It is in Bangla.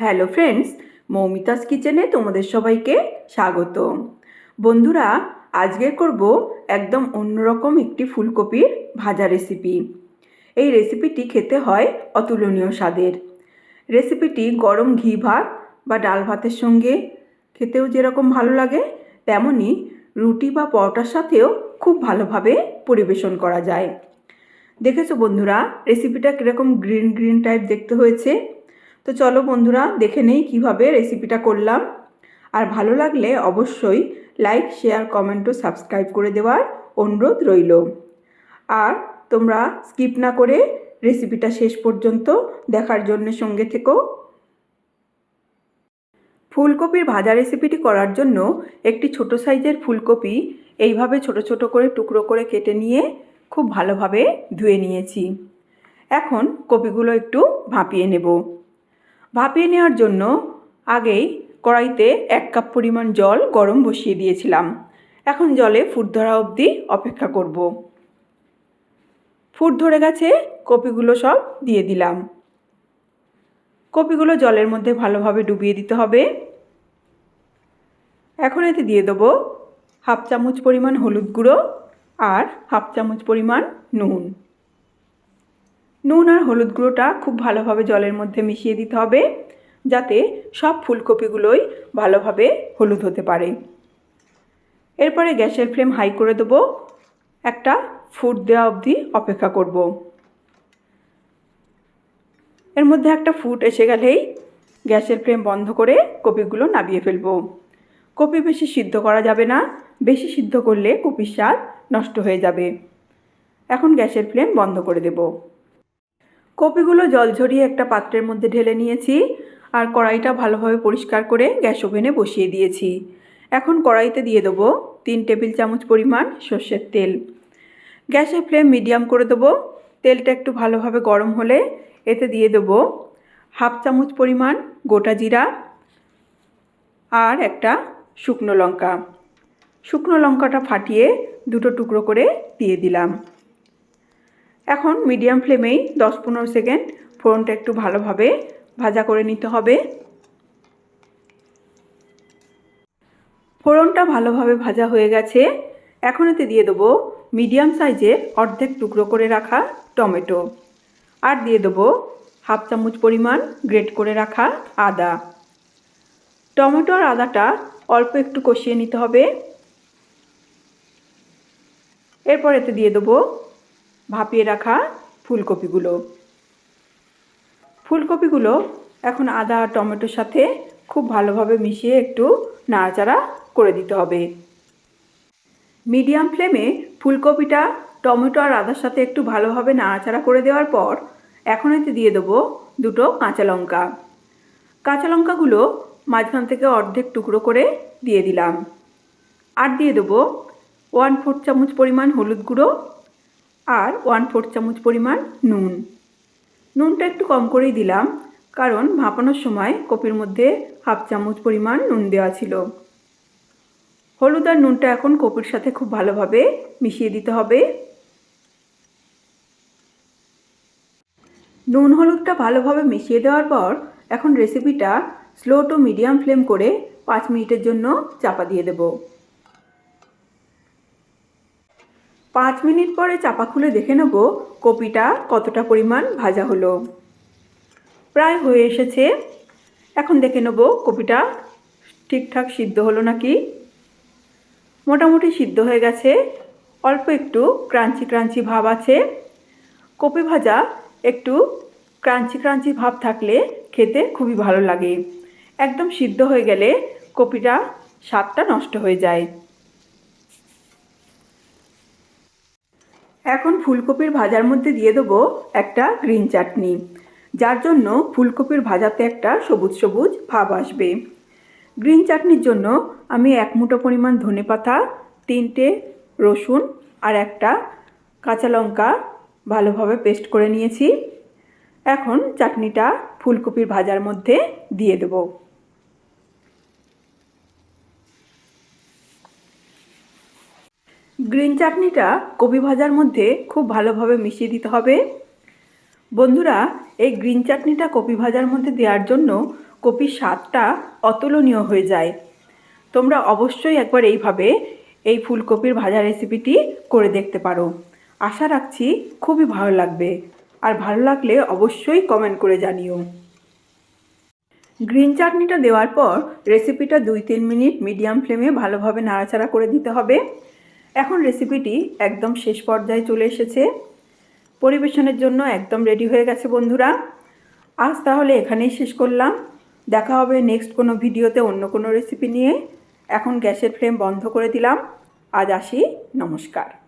হ্যালো ফ্রেন্ডস, মৌমিতাস কিচেনে তোমাদের সবাইকে স্বাগত। বন্ধুরা, আজকে করব একদম অন্যরকম একটি ফুলকপির ভাজা রেসিপি এই রেসিপিটি খেতে হয় অতুলনীয় স্বাদের। রেসিপিটি গরম ঘি ভাত বা ডাল ভাতের সঙ্গে খেতেও যেরকম ভালো লাগে তেমনই রুটি বা পরোটার সাথেও খুব ভালোভাবে পরিবেশন করা যায়। দেখেছ বন্ধুরা রেসিপিটা কীরকম গ্রিন গ্রিন টাইপ দেখতে হয়েছে। তো চলো বন্ধুরা, দেখে নেই কীভাবে রেসিপিটা করলাম। আর ভালো লাগলে অবশ্যই লাইক শেয়ার কমেন্ট ও সাবস্ক্রাইব করে দেওয়ার অনুরোধ রইল। আর তোমরা স্কিপ না করে রেসিপিটা শেষ পর্যন্ত দেখার জন্য সঙ্গে থেকো। ফুলকপির ভাজা রেসিপিটি করার জন্য একটি ছোট সাইজের ফুলকপি এইভাবে ছোট ছোট করে টুকরো করে কেটে নিয়ে খুব ভালোভাবে ধুয়ে নিয়েছি। এখন কপিগুলো একটু ভাপিয়ে নেব। ভাপিয়ে নেওয়ার জন্য আগেই কড়াইতে এক কাপ পরিমাণ জল গরম বসিয়ে দিয়েছিলাম। এখন জলে ফুট ধরা অবধি অপেক্ষা করব। ফুট ধরে গেছে, কপিগুলো সব দিয়ে দিলাম। কপিগুলো জলের মধ্যে ভালোভাবে ডুবিয়ে দিতে হবে। এখন এতে দিয়ে দেবো হাফ চামচ পরিমাণ হলুদ গুঁড়ো আর হাফ চামচ পরিমাণ নুন। নুন আর হলুদ গুঁড়োটা খুব ভালোভাবে জলের মধ্যে মিশিয়ে দিতে হবে, যাতে সব ফুলকপিগুলোই ভালোভাবে হলুদ হতে পারে। এরপরে গ্যাসের ফ্লেম হাই করে দেবো, একটা ফুট দেওয়া অবধি অপেক্ষা করব। এর মধ্যে একটা ফুট এসে গেলেই গ্যাসের ফ্লেম বন্ধ করে কপিগুলো নাবিয়ে ফেলব। কপি বেশি সিদ্ধ করা যাবে না, বেশি সিদ্ধ করলে কপির স্বাদ নষ্ট হয়ে যাবে। এখন গ্যাসের ফ্লেম বন্ধ করে দেব। কপিগুলো জল ঝরিয়ে একটা পাত্রের মধ্যে ঢেলে নিয়েছি আর কড়াইটা ভালোভাবে পরিষ্কার করে গ্যাস ওভেনে বসিয়ে দিয়েছি। এখন কড়াইতে দিয়ে দেবো তিন টেবিল চামচ পরিমাণ সর্ষের তেল। গ্যাসের ফ্লেম মিডিয়াম করে দেবো। তেলটা একটু ভালোভাবে গরম হলে এতে দিয়ে দেবো হাফ চামচ পরিমাণ গোটা জিরা আর একটা শুকনো লঙ্কা। শুকনো লঙ্কাটা ফাটিয়ে দুটো টুকরো করে দিয়ে দিলাম। এখন মিডিয়াম ফ্লেমেই দশ পনেরো সেকেন্ড ফোড়নটা একটু ভালোভাবে ভাজা করে নিতে হবে। ফোড়নটা ভালোভাবে ভাজা হয়ে গেছে। এখন এতে দিয়ে দেবো মিডিয়াম সাইজের অর্ধেক টুকরো করে রাখা টমেটো। আর দিয়ে দেবো হাফ চামচ পরিমাণ গ্রেট করে রাখা আদা। টমেটো আর আদাটা অল্প একটু কষিয়ে নিতে হবে। এরপর এতে দিয়ে দেবো ভাপিয়ে রাখা ফুলকপিগুলো। ফুলকপিগুলো এখন আদা আর টমেটোর সাথে খুব ভালোভাবে মিশিয়ে একটু নাড়াচাড়া করে দিতে হবে। মিডিয়াম ফ্লেমে ফুলকপিটা টমেটো আর আদার সাথে একটু ভালোভাবে নাড়াচাড়া করে দেওয়ার পর এখন এতে দিয়ে দেবো দুটো কাঁচা লঙ্কা। কাঁচা লঙ্কাগুলো মাঝখান থেকে অর্ধেক টুকরো করে দিয়ে দিলাম। আর দিয়ে দেবো ওয়ান ফোর চামচ পরিমাণ হলুদ গুঁড়ো আর ওয়ান ফোর চামচ পরিমাণ নুন। নুনটা একটু কম করেই দিলাম, কারণ ভাপানোর সময় কপির মধ্যে হাফ চামচ পরিমাণ নুন দেওয়া ছিল। হলুদ আর নুনটা এখন কপির সাথে খুব ভালোভাবে মিশিয়ে দিতে হবে। নুন হলুদটা ভালোভাবে মিশিয়ে দেওয়ার পর এখন রেসিপিটা স্লো টু মিডিয়াম ফ্লেম করে পাঁচ মিনিটের জন্য চাপা দিয়ে দেব। পাঁচ মিনিট পরে চাপা খুলে দেখে নেব কপিটা কতটা পরিমাণ ভাজা হলো। প্রায় হয়ে এসেছে। এখন দেখে নেব কপিটা ঠিকঠাক সিদ্ধ হলো নাকি। মোটামুটি সিদ্ধ হয়ে গেছে। অল্প একটু ক্রাঞ্চি ক্রাঞ্চি ভাব আছে। কপি ভাজা একটু ক্রাঞ্চি ক্রাঞ্চি ভাব থাকলে খেতে খুবই ভালো লাগে। একদম সিদ্ধ হয়ে গেলে কপিটা স্বাদটা নষ্ট হয়ে যায়। এখন ফুলকপির ভাজার মধ্যে দিয়ে দেবো একটা গ্রিন চাটনি। যার জন্য ফুলকপির ভাজাতে একটা সবুজ সবুজ ভাব আসবে। গ্রিন চাটনির জন্য আমি এক মুঠো পরিমাণ ধনে পাতা, তিনটে রসুন আর একটা কাঁচা লঙ্কা ভালোভাবে পেস্ট করে নিয়েছি। এখন চাটনিটা ফুলকপির ভাজার মধ্যে দিয়ে দেব। গ্রিন চাটনিটা কপি ভাজার মধ্যে খুব ভালোভাবে মিশিয়ে দিতে হবে। বন্ধুরা, এই গ্রিন চাটনিটা কপি ভাজার মধ্যে দেওয়ার জন্য কপির স্বাদটা অতুলনীয় হয়ে যায়। তোমরা অবশ্যই একবার এইভাবে এই ফুলকপির ভাজা রেসিপিটি করে দেখতে পারো। আশা রাখছি খুবই ভালো লাগবে। আর ভালো লাগলে অবশ্যই কমেন্ট করে জানিও। গ্রিন চাটনিটা দেওয়ার পর রেসিপিটা দুই তিন মিনিট মিডিয়াম ফ্লেমে ভালোভাবে নাড়াচাড়া করে দিতে হবে। এখন রেসিপিটি একদম শেষ পর্যায়ে চলে এসেছে। পরিবেশনের জন্য একদম রেডি হয়ে গেছে বন্ধুরা। আজ তাহলে এখানেই শেষ করলাম। দেখা হবে নেক্সট কোনো ভিডিওতে অন্য কোনো রেসিপি নিয়ে। এখন গ্যাসের ফ্লেম বন্ধ করে দিলাম। আজ আসি। নমস্কার।